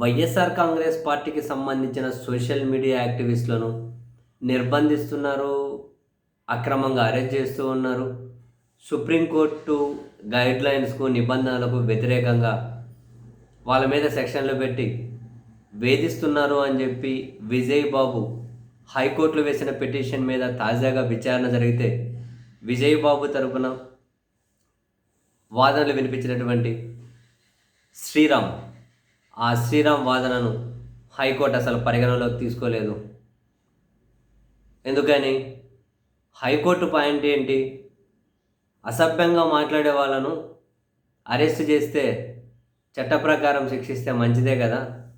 వైఎస్ఆర్ కాంగ్రెస్ పార్టీకి సంబంధించిన social media యాక్టివిస్టులను నిర్బంధిస్తున్నారు అక్రమంగా అరెస్ట్ చేస్తూ ఉన్నారు. సుప్రీంకోర్టు గైడ్లైన్స్కు నిబంధనలకు వ్యతిరేకంగా వాళ్ళ మీద సెక్షన్లు పెట్టి వేధిస్తున్నారు అని చెప్పి విజయ్ బాబు హైకోర్టులో వేసిన పిటిషన్ మీద తాజాగా విచారణ జరిగితే విజయ్ బాబు తరపున వాదనలు వినిపించినటువంటి శ్రీరామ్ ఆ శ్రీరామ్ వాదనను హైకోర్టు అసలు పరిగణలోకి తీసుకోలేదు. ఎందుకని? హైకోర్టు పాయింట్ ఏంటి? అసభ్యంగా మాట్లాడే వాళ్ళను అరెస్ట్ చేస్తే చట్ట ప్రకారం శిక్షిస్తే మంచిదే కదా?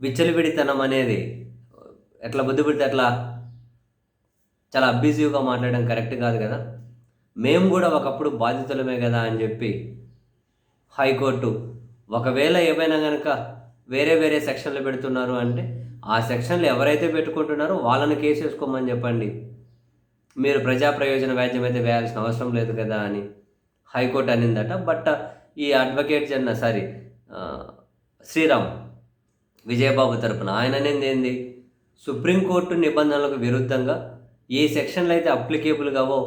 విచ్చలవిడితనం అనేది ఎట్లా బుద్ధి పెడితే అట్లా చాలా అబ్యూజివ్గా మాట్లాడడం కరెక్ట్ కాదు కదా? మేము కూడా ఒకప్పుడు బాధితులమే కదా అని చెప్పి హైకోర్టు ఒకవేళ ఏమైనా కనుక వేరే వేరే సెక్షన్లు పెడుతున్నారు అంటే ఆ సెక్షన్లు ఎవరైతే పెట్టుకుంటున్నారో వాళ్ళని కేసు వేసుకోమని చెప్పండి. మీరు ప్రజా ప్రయోజన వ్యాజ్యం అయితే వేయాల్సిన అవసరం లేదు కదా అని హైకోర్టు అనిందట. బట్ ఈ అడ్వకేట్ జన్న సారీ శ్రీరామ్ విజయబాబు తరపున ఆయన అనేది ఏంది? సుప్రీంకోర్టు నిబంధనలకు విరుద్ధంగా ఏ సెక్షన్లు అయితే అప్లికేబుల్ కావో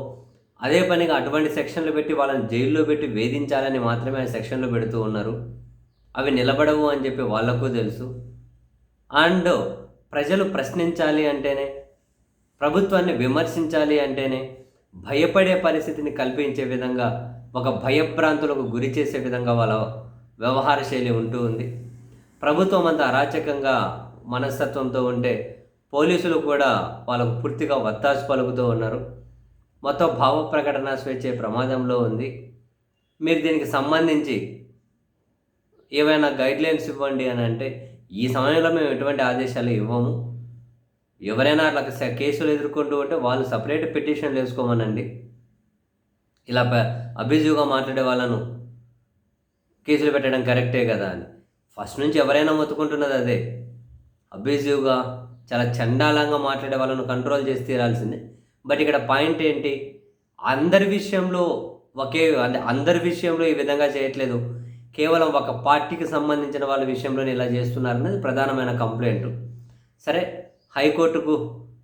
అదే పనిగా అటువంటి సెక్షన్లు పెట్టి వాళ్ళని జైల్లో పెట్టి వేధించాలని మాత్రమే ఆ సెక్షన్లు పెడుతూ ఉన్నారు. అవి నిలబడవు అని చెప్పి వాళ్ళకు తెలుసు. అండ్ ప్రజలు ప్రశ్నించాలి అంటేనే ప్రభుత్వాన్ని విమర్శించాలి అంటేనే భయపడే పరిస్థితిని కల్పించే విధంగా ఒక భయభ్రాంతులకు గురి చేసే విధంగా వాళ్ళ వ్యవహార శైలి ఉంటూ ఉంది. ప్రభుత్వం అంత అరాచకంగా మనస్తత్వంతో ఉంటే పోలీసులు కూడా వాళ్ళకు పూర్తిగా వత్తాసు పలుకుతూ ఉన్నారు. మొత్తం భావ ప్రకటన స్వేచ్ఛ ప్రమాదంలో ఉంది. మీరు దీనికి సంబంధించి ఏవైనా గైడ్లైన్స్ ఇవ్వండి అని అంటే ఈ సమయంలో మేము ఎటువంటి ఆదేశాలు ఇవ్వము. ఎవరైనా అట్లా కేసులు ఎదుర్కొంటూ ఉంటే వాళ్ళు సపరేట్ పిటిషన్లు వేసుకోమనండి. ఇలా అభిజుగా మాట్లాడే వాళ్ళను కేసులు పెట్టడం కరెక్టే కదా అని. ఫస్ట్ నుంచి ఎవరైనా మొత్తుకుంటున్నది అదే. అభిజుగా చాలా చండాలంగా మాట్లాడే వాళ్ళను కంట్రోల్ చేసి తీరాల్సిందే. బట్ ఇక్కడ పాయింట్ ఏంటి? అందరి విషయంలో ఒకే అంటే అందరి విషయంలో ఈ విధంగా చేయట్లేదు. కేవలం ఒక పార్టీకి సంబంధించిన వాళ్ళ విషయంలోనే ఇలా చేస్తున్నారనేది ప్రధానమైన కంప్లైంట్. సరే హైకోర్టుకు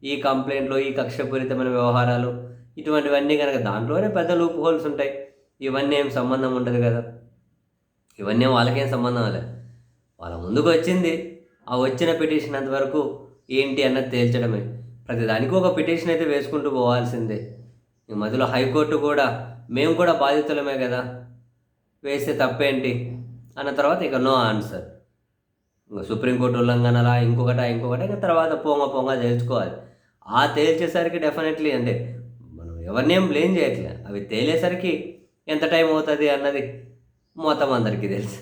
ఈ కంప్లైంట్లు ఈ కక్షపూరితమైన వ్యవహారాలు ఇటువంటివన్నీ కనుక దాంట్లోనే పెద్ద లూప్ హోల్స్ ఉంటాయి. ఇవన్నీ ఏం సంబంధం ఉండదు కదా. ఇవన్నీ వాళ్ళకేం సంబంధం లేదు వాళ్ళ ముందుకు వచ్చింది. ఆ వచ్చిన పిటిషన్ అంతవరకు ఏంటి అన్నది తేల్చడమే. ప్రతిదానికి ఒక పిటిషన్ అయితే వేసుకుంటూ పోవాల్సిందే. ఈ మధ్యలో హైకోర్టు కూడా మేము కూడా బాధితులమే కదా. వేస్తే తప్పేంటి? అన్న తర్వాత ఇక నో ఆన్సర్ ఇంకా సుప్రీంకోర్టు ఉల్లంఘనలా ఇంకొకట ఇంకొకట ఇంకా తర్వాత పొంగ పొంగ తేల్చుకోవాలి. ఆ తేల్చేసరికి డెఫినెట్లీ అంటే మనం ఎవరినేం బ్లేమ్ చేయట్లే. అవి తేలేసరికి ఎంత టైం అవుతుంది అన్నది మొత్తం అందరికీ తెలుసు.